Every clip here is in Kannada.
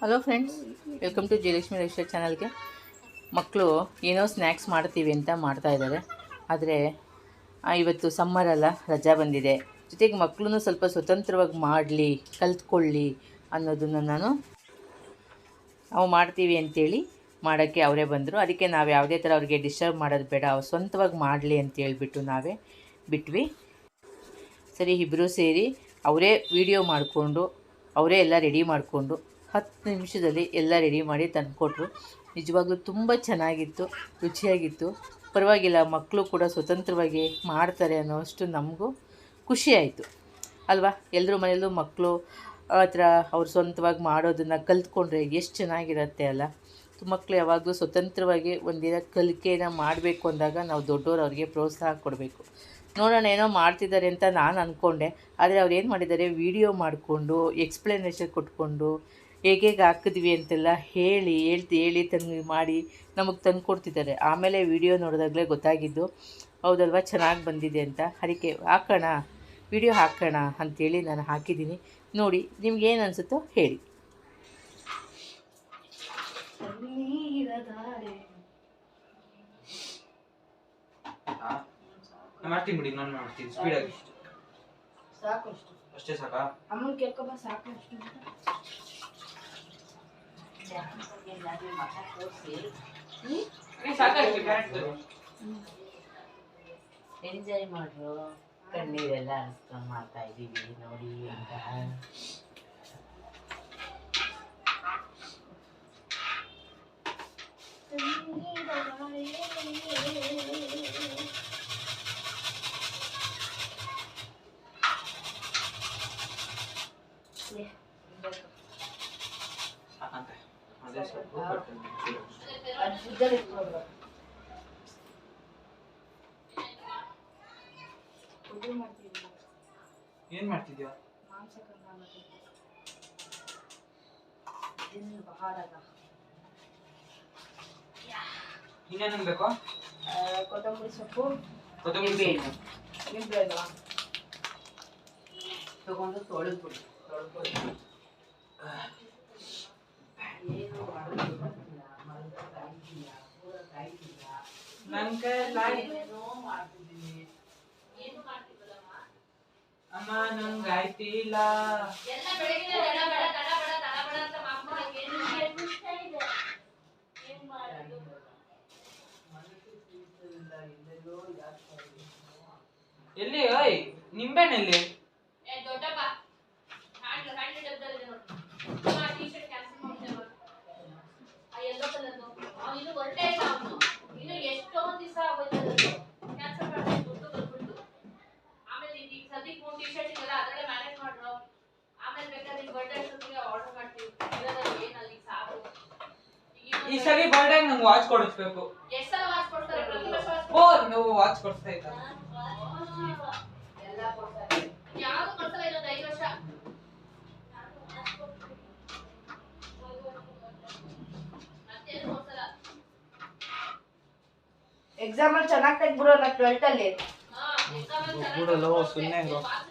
Hello friends welcome to Jayalakshmi ರೇಷರ್ ಚಾನಲ್ಗೆ ಮಕ್ಕಳು ಏನೋ ಸ್ನ್ಯಾಕ್ಸ್ ಮಾಡ್ತೀವಿ ಅಂತ ಮಾಡ್ತಾ ಇದ್ದಾರೆ. ಆದರೆ ಇವತ್ತು ಸಮ್ಮರ್ ಅಲ್ಲ, ರಜಾ ಬಂದಿದೆ. ಜೊತೆಗೆ ಮಕ್ಕಳನ್ನು ಸ್ವಲ್ಪ ಸ್ವತಂತ್ರವಾಗಿ ಮಾಡಲಿ, ಕಲ್ತ್ಕೊಳ್ಳಿ ಅನ್ನೋದನ್ನು ನಾನು ನಾವು ಮಾಡ್ತೀವಿ ಅಂತೇಳಿ ಮಾಡೋಕ್ಕೆ ಅವರೇ ಬಂದರು. ಅದಕ್ಕೆ ನಾವು ಯಾವುದೇ ಥರ ಅವ್ರಿಗೆ ಡಿಸ್ಟರ್ಬ್ ಮಾಡೋದು ಬೇಡ. ಅವ್ರು ಸ್ವಂತವಾಗಿ ಮಾಡಲಿ ಅಂತ ಹೇಳ್ಬಿಟ್ಟು ನಾವೇ ಬಿಟ್ವಿ. ಸರಿ ಇಬ್ಬರೂ ಸೇರಿ ಅವರೇ ವಿಡಿಯೋ ಮಾಡಿಕೊಂಡು ಅವರೇ ಎಲ್ಲ ರೆಡಿ ಮಾಡಿಕೊಂಡು ಹತ್ತು ನಿಮಿಷದಲ್ಲಿ ಎಲ್ಲ ರೆಡಿ ಮಾಡಿ ತಂದುಕೊಟ್ರು ನಿಜವಾಗ್ಲೂ ತುಂಬ ಚೆನ್ನಾಗಿತ್ತು, ರುಚಿಯಾಗಿತ್ತು. ಪರವಾಗಿಲ್ಲ ಮಕ್ಕಳು ಕೂಡ ಸ್ವತಂತ್ರವಾಗಿ ಮಾಡ್ತಾರೆ ಅನ್ನೋಷ್ಟು ನಮಗೂ ಖುಷಿಯಾಯಿತು ಅಲ್ವಾ? ಎಲ್ಲರ ಮನೆಯಲ್ಲೂ ಮಕ್ಕಳು ಆ ಥರ ಅವ್ರು ಸ್ವಂತವಾಗಿ ಮಾಡೋದನ್ನು ಕಲ್ತ್ಕೊಂಡ್ರೆ ಎಷ್ಟು ಚೆನ್ನಾಗಿರುತ್ತೆ ಅಲ್ಲ? ಮಕ್ಕಳು ಯಾವಾಗಲೂ ಸ್ವತಂತ್ರವಾಗಿ ಒಂದಿನ ಕಲಿಕೆನ ಮಾಡಬೇಕು ಅಂದಾಗ ನಾವು ದೊಡ್ಡವರು ಅವ್ರಿಗೆ ಪ್ರೋತ್ಸಾಹ ಕೊಡಬೇಕು. ನೋಡೋಣ ಏನೋ ಮಾಡ್ತಿದ್ದಾರೆ ಅಂತ ನಾನು ಅಂದ್ಕೊಂಡೆ ಆದರೆ ಅವ್ರು ಏನು ಮಾಡಿದ್ದಾರೆ? ವಿಡಿಯೋ ಮಾಡಿಕೊಂಡು ಎಕ್ಸ್ಪ್ಲನೇಷನ್ ಕೊಟ್ಕೊಂಡು ಹೇಗೆ ಹಾಕಿದ್ವಿ ಅಂತೆಲ್ಲ ಹೇಳಿ, ಹೇಳ್ತಿ, ಹೇಳಿ ತಂದು ಮಾಡಿ ನಮಗೆ ತಂದು ಕೊಡ್ತಿದ್ದಾರೆ. ಆಮೇಲೆ ವಿಡಿಯೋ ನೋಡಿದಾಗಲೇ ಗೊತ್ತಾಗಿದ್ದು, ಹೌದಲ್ವಾ? ಚೆನ್ನಾಗಿ ಬಂದಿದೆ ಅಂತ. ಅದಕ್ಕೆ ಹಾಕೋಣ, ವಿಡಿಯೋ ಹಾಕೋಣ ಅಂಥೇಳಿ ನಾನು ಹಾಕಿದ್ದೀನಿ. ನೋಡಿ, ನಿಮ್ಗೆ ಏನು ಅನಿಸುತ್ತೋ ಹೇಳಿ. ನಾನು ಮಾಡ್ತೀನಿ ಬಿಡಿ ನಾನು ಮಾಡ್ತೀನಿ. ಸ್ಪೀಡಾಗಿ ಸಾಕು ಅಷ್ಟು ಅಷ್ಟೇ ಸಾಕಾ? ಅಮ್ಮನ ಕೇಳ್ಕೊಬ ಸಾಕು ಅಷ್ಟು ಎಂಜಾಯ್ ಮಾಡ್ರು. ಕಣ್ಣೀರೆಲ್ಲ ಹರಿಸ್ಕೊಂಡು ಮಾಡ್ತಾ ಇದ್ದೀವಿ ನೋಡಿ ಅಂತ ಸಾಕಂತೆ ಅದೇ ಸಾಕು ಬಟ್ ಅದು ಫ್ರಿಜ್ಜಲ್ಲಿ ಇಟ್ಕೊಡ್ಬೇಕು ಇದು ಮಾಡ್ತೀವಿ ಏನ್ ಮಾಡ್ತಿದ್ಯಾ? ಮಾಂಸ ಕರ್ನ ಮಾಡ್ತೀವಿ ಇದನ್ನು ಬಹಾರಾಗ ಇನ್ನೇನು ಬೇಕು? ಕೊತ್ತಂಬರಿ ಸೊಪ್ಪು ಕೊತ್ತಂಬರಿ ಬೇಯ ನಿಂಬೆ ಅಲ್ವಾ ತಗೊಂಡು ತೊಳೆದ್ಬಿಡಿ ತೊಳ್ಕೊಂಡು ಏನು ಮಾಡೋದು ಗೊತ್ತಿಲ್ಲ, ಮಲ್ಗ ಕಾಯ್ತಿಲ್ಲ, ಪೂರ ಕಾಯ್ತಿಲ್ಲ. ನನ್ ಕೈಲಾಗಿ ಏನೋ ಮಾಡ್ತಿದ್ದೀನಿ. ಅಮ್ಮ ನಂಗೆ ಆಯ್ತಿಲ್ಲ. ಎಲ್ಲೆಲ್ಲೋ ಇದಾಗ್ತಾ ಇದೆ. ಎಲ್ಲಿ ಓಯ್ ಸರಿ ಬರ್ಡೇ ನಂಗೆ ವಾಚ್ ಕೊಡಿಸ್ಬೇಕು. ಎಷ್ಟು ಸಲ ವಾಚ್ ಕೊಡ್ತಾರೆ ಪ್ರತಿ ವರ್ಷ watch ಓ ನೀವು ವಾಚ್ ಕೊಡಿಸ್ತಾ ಇದ್ದ. ಎಲ್ಲ ಕೊಡ್ತಾರೆ. ಯಾವ್ದು ಕೊಡ್ಸಲ್ಲ ಇರೋದು ಐದು ವರ್ಷ? ಕೊಡ್ಸಲ್ಲ? ಎಕ್ಸಾಮ್ ಅಲ್ಲಿ ಚೆನ್ನಾಗಿ ತೆಗ್ಬಿಡು ನಾ ಟ್ವೆಲ್ತ್ ಅಲ್ಲಿ. ಹಾ exam ಅಲ್ಲಿ ಚೆನ್ನಾಗಿ ಬಿಡಲ್ಲ, ಸುಮ್ನೆ ಇರು. watch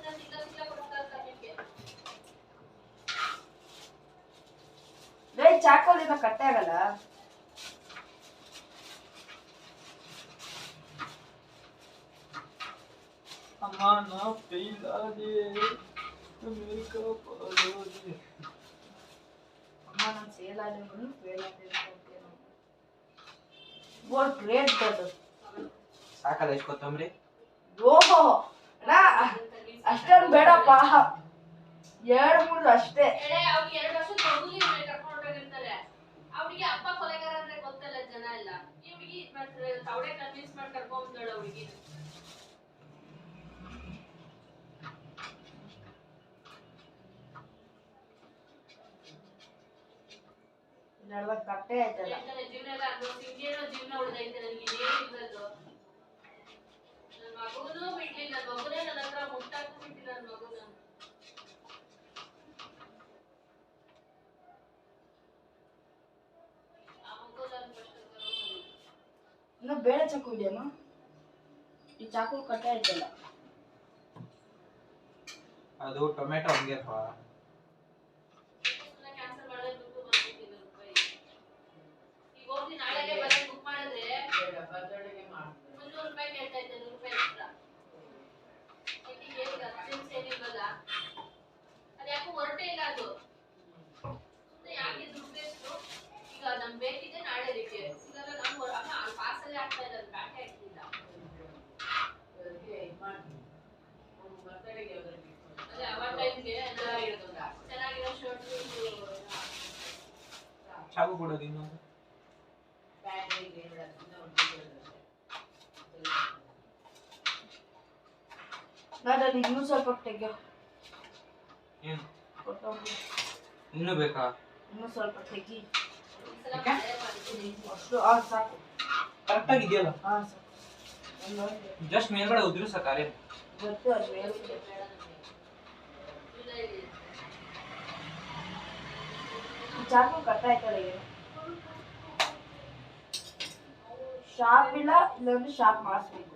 ಪಾಲೋದೆ ಅಮ್ಮ ನಾನು ಸೇಲ್ ಆದ್ರೆ ಫೇಲ್ ಬೋರ್ಡ್ ಗ್ರೇಟ್ ಅದು. ಸಾಕಲ್ಲ ಎಷ್ಟು ಕೊತ್ತಂಬರಿ ಓಹೋ ನಾ ಅಷ್ಟೊಂದು ಬೇಡಪ್ಪ. ಎರಡು ಮೂರು ಅಷ್ಟೇ. ಅವ್ರಿಗೆ ಅಪ್ಪ ಕೊಲೆಗಾರ ಅಂದ್ರೆ ಗೊತ್ತಲ್ಲ ಜನ ಎಲ್ಲ. ಈ ಹುಡುಗಿ ಕನ್ವಿನ್ಸ್ ಮಾಡಿ ಕರ್ಕೊಂಡ್ ಹುಡುಗಿ ಇನ್ನೇನು ಇಲ್ಲದ್ದು ನನ್ನ ಮಗುನು ಬಿಡ್ಲಿಲ್ಲ ನನ್ನ ಮಗುನೇ ನನ್ನ ಹತ್ರ ಮುಟ್ಟಾಕು ಬಿಟ್ಟಿಲ್ಲ ನನ್ನ ಮಗುನ ಆ ಮಗು ನನ್ನ ಕಷ್ಟ ಇನ್ನು ಬೇರೆ ಚಾಕು ಇದೆಯಮ್ಮ ಈ ಚಾಕು ಕಟ್ಟೆ ಆಯ್ತಲ್ಲ ಅದು ಟೊಮೆಟೊ ಹಂಗೆ ಮುನ್ನೂರು ರೂಪಾಯಿ ಕೇಳ್ತಾ ಇದ್ದೆ, ನೂರು ರೂಪಾಯಿ extra. ಇದಕ್ಕೆ ಏನು urgent ಏನಿಲ್ವಲ್ಲ? ಅದ್ಯಾಕೋ ಹೊರಟೇ ಇಲ್ಲ ಅದು ಸುಮ್ನೆ ಯಾಕೆ ದುಡ್ಡು waste? ಈಗ ನಮ್ಗ್ ಬೇಕಿದ್ರೆ ನಾಳೆ ಅದಕ್ಕೆ ಸಿಗಲ್ಲ ನಾನು ಹೊರ- ಅಮ್ಮ ಅಲ್ಲಿ ಪಾರ್ಸಲ್ ಆಗ್ತಾ ಇದ್ದಾರೆ ಬ್ಯಾಂಕ್ ಹಾಕ್ಲಿಲ್ಲ ಅದೇ ಅವಾಗ ಟೈಮ್ಗೆ ಚೆನ್ನಾಗಿರೋ ಶರ್ಟ್ ಚಾಕು ಕೊಡೋದು ಇನ್ನೊಂದು ನಾನಲ್ಲಿ ಇನ್ನೂ ಸ್ವಲ್ಪ ತೆಗ್ಯೋ ಏನು? ಕೊತ್ತಂಬರಿ ಇನ್ನೂ ಬೇಕಾ? ಇನ್ನೂ ಸ್ವಲ್ಪ ತೆಗಿ. ಸಲ ಮಳೆ ಮಾಡಿದ್ದೀನಿ ಅಷ್ಟು ಹಾಂ ಸಾಕು. ಕರೆಕ್ಟ್ ಆಗಿದೆಯಲ್ಲ ಹಾಂ ಸಾಕು. ಇನ್ನೊಂದು ಜಸ್ಟ್ ಮೇಲ್ಗಡೆ ಉದುರು ಸಾಕಾರೆ ಗೊತ್ತು ಅದು ಹೇಳ್ಬಿಟ್ಟೆ ಬೇಡ ನನಗೆ ಜುಲೈಲಿ ಚಾಕು ಕಟ್ ಆಯ್ತಲ್ಲ ಏನು ಶಾರ್ಪ್ ಇಲ್ಲ ಇಲ್ಲಾಂದ್ರೆ ಶಾರ್ಪ್ ಮಾಡಿಸ್ಬೇಕು.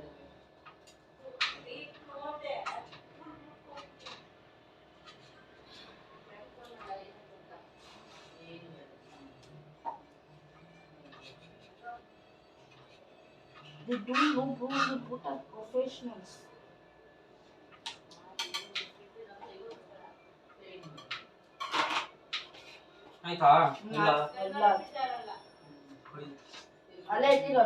They don't know bro, they put as professionals. ಆಯ್ತಾ? ಇಲ್ಲ. ಅಲ್ಲೇ ಕರಿಯೋ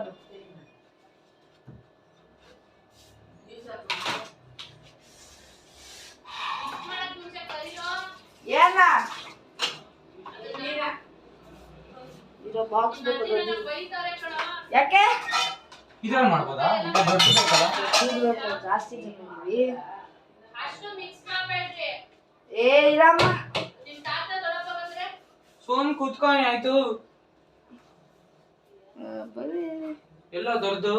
ಏನ? ಇರೋ ಬಾಕ್ಸ್ ಯಾಕೆ? ಇದ್ರಲ್ಲಿ ಮಾಡ್ಬೋದಾ? ಇಲ್ಲ. ದೊಡ್ಡ ಬೇಕಲ್ಲ? ಜಾಸ್ತಿ ಮಾಡ್ಬೇಡ್ರಿ. ಏ ಇರಮ್ಮ ಸೋನ್ ಕೂತ್ಕೊಂಡು ಆಯ್ತು. ಆ, ಎಲ್ಲ ದೊಡ್ಡದು?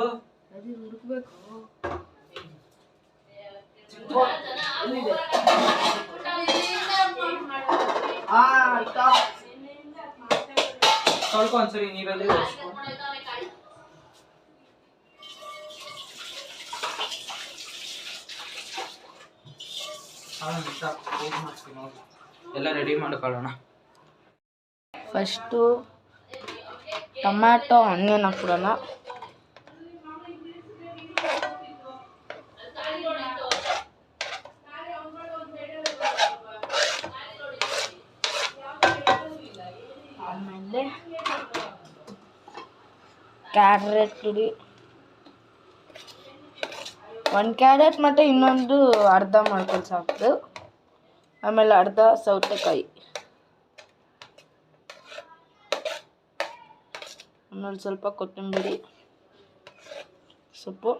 ಅದು ಹುಡುಕ್ಬೇಕು. ಒಂದ್ಸರಿ ನೀರಲ್ಲಿ. ಒರ್ಸ್ಕೊ. ಎಲ್ಲ ರೆಡಿ ಮಾಡ್ಕೊಳ್ಳೋಣ ಫಸ್ಟು ಟೊಮ್ಯಾಟೊ ಆನಿಯನ್ ಹಾಕ್ಬಿಡೋಣ. ಆಮೇಲೆ ಕ್ಯಾರೆಟ್ ತುರಿ ಒಂದು ಕ್ಯಾರೆಟ್ ಮತ್ತು ಇನ್ನೊಂದು ಅರ್ಧ ಮಾಡ್ಕೊಂಡು ಸಾಕು ಆಮೇಲೆ ಅರ್ಧ ಸೌತೆಕಾಯಿ. ಆಮೇಲೆ ಸ್ವಲ್ಪ ಕೊತ್ತಂಬರಿ ಸೊಪ್ಪು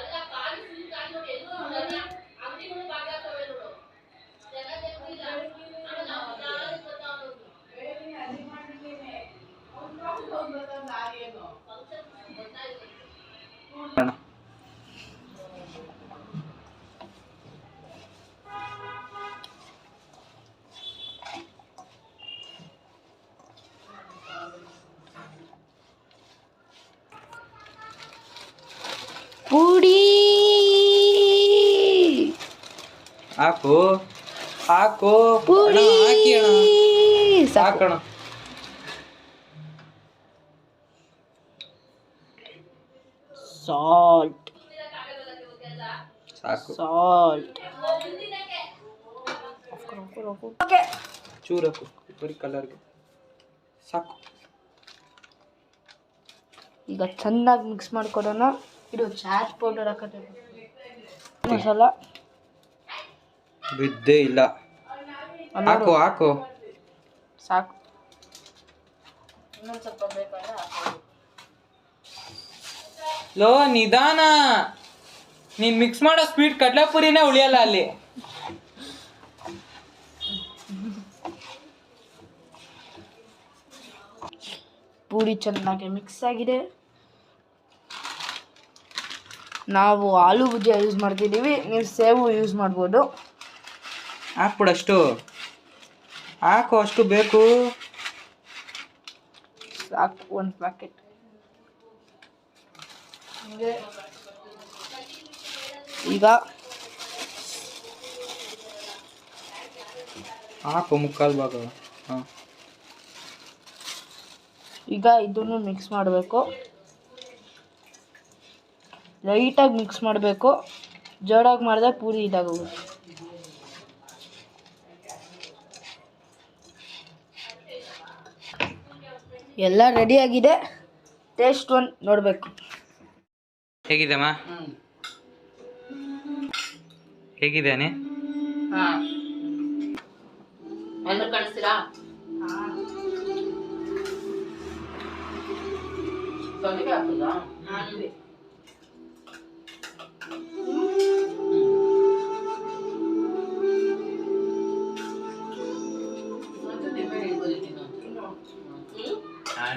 ಎಲ್ಲ ಕಾಯಿ full ಕಾಯಿ ನೋಡಿ, ಎಲ್ಲೂ ಜನ ಅಂಗ್ಡಿಗಳು ಬಾಗ್ಲ ಹಾಕವೆ ನೋಡು. ಜನ ತೆಗ್ದಿಲ್ಲ. ಆಮೇಲೆ ನಾವು ನಾಳೆ ಬರ್ತಾವ್ ನೋಡು. Function ಗೊತ್ತಾಯ್ತು. ಪುಡಿ. ಹಾಕು ಹಾಕು. ಅಣ್ಣ, ಪುಡಿ ಹಾಕಿ ಅಣ್ಣ. ಸಾಕು. ಹಾಕಣ ಸಾಲ್ಟ್. ಸಾಕು. ಸಾಲ್ಟ್. ಓಕೆ. ಚೂರು ಹಾಕು ಬರೀ ಕಲರ್ಗೆ ಸಾಕು. ಈಗ ಚೆನ್ನಾಗಿ ಮಿಕ್ಸ್ ಮಾಡ್ಕೊಡೋಣ. ಇದು ಚಾಟ್ ಪೌಡರ್ ಹಾಕೋದು ಮಸಾಲ. ಬಿದ್ದೇ ಇಲ್ಲ. ಹಾಕು ಹಾಕು. ಸಾಕು. ಇನ್ನೊಂದು ಸ್ವಲ್ಪ ಬೇಕಾದ್ರೆ ಹಾಕೋದು ಲೋ ನಿಧಾನ. ನೀನ್ ಮಿಕ್ಸ್ ಮಾಡೋ ಸ್ವೀಟ್ ಕಡ್ಲೆಪುರಿನೇ ಉಳಿಯಲ್ಲ ಅಲ್ಲಿ. ಪೂರಿ ಚೆನ್ನಾಗಿ ಮಿಕ್ಸ್ ಆಗಿದೆ. ನಾವು ಆಲೂ ಯೂಸ್ ಮಾಡ್ತಿದ್ದೀವಿ ನೀವು ಸೇವು ಯೂಸ್ ಮಾಡ್ಬೋದು. ಹಾಕ್ಬಿಡು ಅಷ್ಟು ಅಷ್ಟು ಬೇಕು. ಸಾಕು ಒಂದು ಪ್ಯಾಕೆಟ್ ಈಗ ಹಾಕು ಮುಕ್ಕಾಲು ಭಾಗ. ಹಾಂ. ಈಗ ಇದನ್ನು ಮಿಕ್ಸ್ ಮಾಡಬೇಕು. ಲೈಟಾಗಿ ಮಿಕ್ಸ್ ಮಾಡಬೇಕು. ಜೋರಾಗಿ ಮಾಡಿದ್ರೆ ಪೂರಿ ಇದಾಗೋಗುತ್ತೆ. ಎಲ್ಲ ರೆಡಿಯಾಗಿದೆ ಟೇಸ್ಟ್ ಒಂದು ನೋಡಬೇಕು. ಹೇಗಿದೆಮ್ಮ ಹೇಗಿದ್ದಾನೆ ಹಾಂ. ಎಲ್ಲರೂ ಕಾಣಿಸ್ತೀರಾ? ತೊಂದರೆ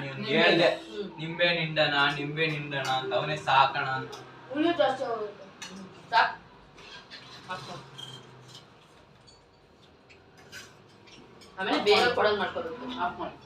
ನಾನು ಇವ್ನು ಹೇಳ್ದೆ. ನಿಂಬೆ ನಿಂಡಣ ನಿಂಬೆ ನಿಂಡಣ ಅಂತ ಅವನೇ ಸಾಕಣ ಅಂತ. ಆಮೇಲೆ ಬೇಗ ಕೊಡೋದು ಮಾಡ್ಕೋಬೇಕು. ಆಫ್ ಮಾಡಿ.